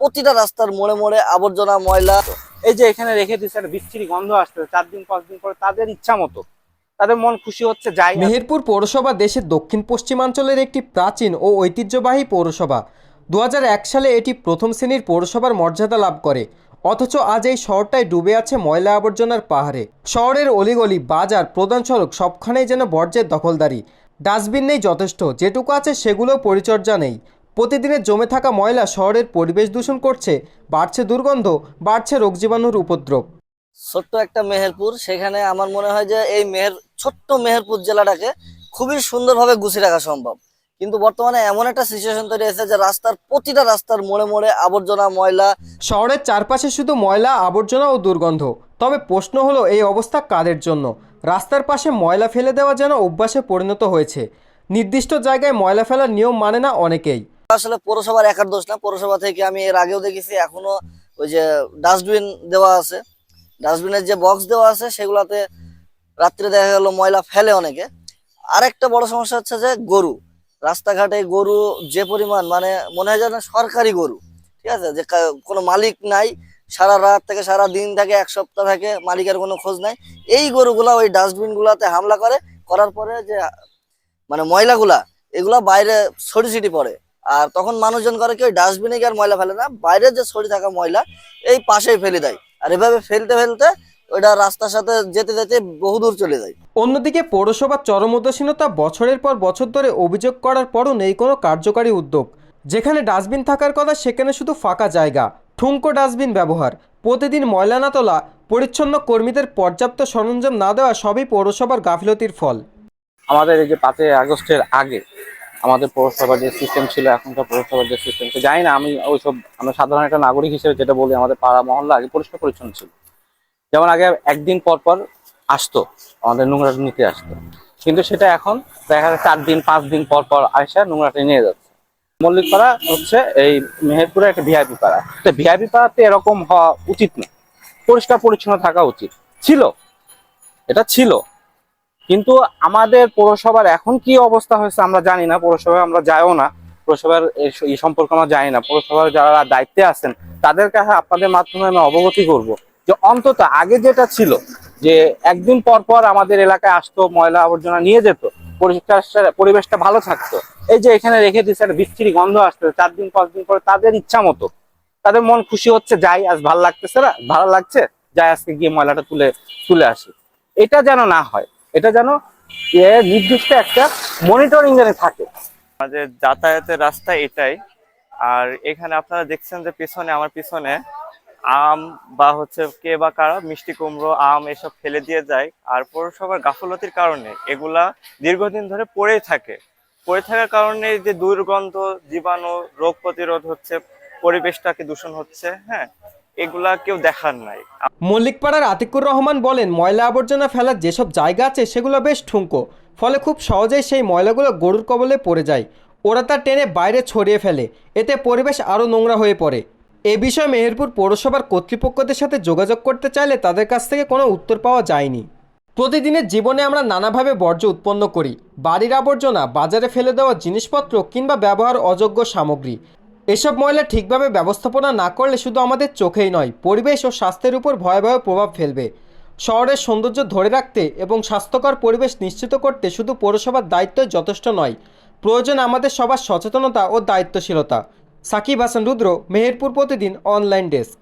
প্রতিটা রাস্তার মোড়ে মোড়ে আবর্জনা ময়লা। এই যে এখানে রেখে দিচ্ছে একটা বিচ্ছিরি গন্ধ আসতেছে। চার দিন পাঁচ দিন পরে তাদের ইচ্ছা মতো। তাদের মন খুশি হচ্ছে যাই না। মেহেরপুর পৌরসভা দেশের দক্ষিণ পশ্চিমাঞ্চলের একটি প্রাচীন ও ঐতিহ্যবাহী পৌরসভা। দু হাজার এক সালে এটি প্রথম শ্রেণির পৌরসভার মর্যাদা লাভ করে। অথচ আজ এই শহরটায় ডুবে আছে ময়লা আবর্জনার পাহাড়ে। শহরের অলিগলি বাজার প্রধান সড়ক সবখানেই যেন বর্জ্যের দখলদারি। ডাস্টবিন নেই যথেষ্ট যেটুকু আছে সেগুলোও পরিচর্যা নেই। প্রতিদিনের জমে থাকা ময়লা শহরের পরিবেশ দূষণ করছে বাড়ছে দুর্গন্ধ বাড়ছে রোগ জীবাণুর উপদ্রব। ছোট্ট একটা মেহেরপুর সেখানে আমার মনে হয় যে এই মেহের ছোট্ট মেহেরপুর জেলাটাকে খুবই সুন্দরভাবে গুছিয়ে রাখা সম্ভব। কিন্তু বর্তমানে এমন একটা সিচুয়েশন তৈরি হয়েছে যে রাস্তার প্রতিটা রাস্তার মোড়ে মোড়ে আবর্জনা ময়লা। শহরের চারপাশে শুধু ময়লা আবর্জনা ও দুর্গন্ধ। তবে প্রশ্ন হলো এই অবস্থা কাদের জন্য? রাস্তার পাশে ময়লা ফেলে দেওয়া যেন অভ্যাসে পরিণত হয়েছে। নির্দিষ্ট জায়গায় ময়লা ফেলার নিয়ম মানে না অনেকেই? আসলে পৌরসভার একার দোষ না, পৌরসভা থেকে আমি এর আগেও দেখেছি, এখনও ওই যে ডাস্টবিন দেওয়া আছে। ডাস্টবিনের যে বক্স দেওয়া আছে, সেগুলাতে রাত্রে দেখা গেল ময়লা ফেলে অনেকে। আরেকটা বড় সমস্যা হচ্ছে যে গরু। রাস্তাঘাটে গরু যে পরিমাণ মানে মনে হয় যেন সরকারি গরু, ঠিক আছে? যে কোনো মালিক নাই, সারা রাত থেকে সারা দিন থাকে, এক সপ্তাহ থাকে, মালিকের কোনো খোঁজ নাই। এই গরুগুলা ওই ডাস্টবিন গুলাতে হামলা করে, করার পরে যে মানে ময়লাগুলা, এগুলা বাইরে ছড়ি ছিটি পড়ে। আর তখন মানুষজন করে কি ওই ডাস্টবিনে গিয়ে আর ময়লা ফেলে না? বাইরে যে ছড়ি থাকা ময়লা এই পাশেই ফেলে দেয়। আর এভাবে ফেলতে ফেলতে ওইটা রাস্তার সাথে যেতে যেতে বহুদূর চলে যায়। অন্যদিকে পৌরসভার চরম উদাসীনতা বছরের পর বছর ধরে অভিযোগ করার পরও নেই কোনো কার্যকারী উদ্যোগ। যেখানে ডাস্টবিন থাকার কথা সেখানে শুধু ফাঁকা জায়গা ঠুঙ্কো ডাস্টবিন ব্যবহার। প্রতিদিন ময়লা না তোলা পরিচ্ছন্ন কর্মীদের পর্যাপ্ত সরঞ্জাম না দেওয়া সবই পৌরসভার গাফিলতির ফল। আমাদের এই যে পাঁচই আগস্টের আগে আমাদের পৌরসভার যে সিস্টেম ছিল, এখনকার পৌরসভার যে সিস্টেম ছিল, জানি না, আমি ওইসব, আমরা সাধারণ একটা নাগরিক হিসেবে যেটা বলি, আমাদের পাড়া মহল্লা আগে পরিষ্কার পরিচ্ছন্ন ছিল। যেমন আগে একদিন পর পর আসতো, আমাদের নোংরাটা নিতে আসতো। কিন্তু সেটা এখন দেখা যাচ্ছে চার দিন, পাঁচ দিন পর পর আসা নোংরাটা নিয়ে যাচ্ছে। মল্লিকপাড়া হচ্ছে এই মেহেরপুরে একটা ভিআইপি পাড়া। তো ভিআইপি পাড়াতে এরকম হওয়া উচিত না। পরিষ্কার পরিচ্ছন্ন থাকা উচিত। ছিল। এটা ছিল। কিন্তু আমাদের পৌরসভার এখন কি অবস্থা হয়েছে আমরা জানি না, পৌরসভায় আমরা যাইও না, পৌরসভার এই- সম্পর্কে আমরা জানি না, পৌরসভার যারা দায়িত্বে আছেন, তাদের কাছে আপনাদের মাধ্যমে আমি অবগতি করব যে অন্তত আগে যেটা ছিল, যে একদিন পর পর আমাদের এলাকায় আসতো, ময়লা আবর্জনা নিয়ে যেত পরিবেশটা ভালো থাকতো। এই যে এখানে রেখে দিচ্ছে একটা বিচ্ছিরি গন্ধ আসতো চার দিন, পাঁচ দিন পরে তাদের ইচ্ছা মতো, তাদের মন খুশি হচ্ছে, যাই আজ ভালো লাগতেছে না, ভালো লাগছে, যাই আজকে গিয়ে ময়লাটা তুলে তুলে আসি। এটা যেন না হয়। এটা যেন নির্দিষ্ট একটা মনিটরিং যেন থাকে। আমাদের যাতায়াতের রাস্তা এটাই। আর এখানে আপনারা দেখছেন যে পিছনে, আমার পিছনে আম বা হচ্ছে কে বা কারা, মিষ্টি কুমড়ো, আম এসব ফেলে দিয়ে যায়। আর পৌরসভার গাফলতির কারণে এগুলা দীর্ঘদিন ধরে পড়েই থাকে। পড়ে থাকার কারণে যে দুর্গন্ধ, জীবাণু, রোগ প্রতিরোধ হচ্ছে, পরিবেশটাকে দূষণ হচ্ছে হ্যাঁ? এগুলা কেউ দেখার নাই। মল্লিকপাড়ার আতিকুর রহমান বলেন, ময়লা আবর্জনা ফেলার যেসব জায়গা আছে সেগুলো বেশ ঠুঙ্কো ফলে খুব সহজেই সেই ময়লাগুলো গরুর কবলে পড়ে যায়। ওরা তা টেনে বাইরে ছড়িয়ে ফেলে, এতে পরিবেশ আরও নোংরা হয়ে পড়ে। এ বিষয়ে মেহেরপুর পৌরসভার কর্তৃপক্ষদের সাথে যোগাযোগ করতে চাইলে তাদের কাছ থেকে কোনো উত্তর পাওয়া যায়নি। প্রতিদিনের জীবনে আমরা নানাভাবে বর্জ্য উৎপন্ন করি। বাড়ির আবর্জনা, বাজারে ফেলে দেওয়া জিনিসপত্র কিংবা ব্যবহার অযোগ্য সামগ্রী। এসব ময়লা ঠিকভাবে ব্যবস্থাপনা না করলে শুধু আমাদের চোখেই নয়, পরিবেশ ও স্বাস্থ্যের উপর ভয়াবহ প্রভাব ফেলবে। শহরের সৌন্দর্য ধরে রাখতে এবং স্বাস্থ্যকর পরিবেশ নিশ্চিত করতে শুধু পৌরসভার দায়িত্ব যথেষ্ট নয়, প্রয়োজন আমাদের সবার সচেতনতা ও দায়িত্বশীলতা। সাকিব হাসান রুদ্র, মেহেরপুর প্রতিদিন অনলাইন ডেস্ক।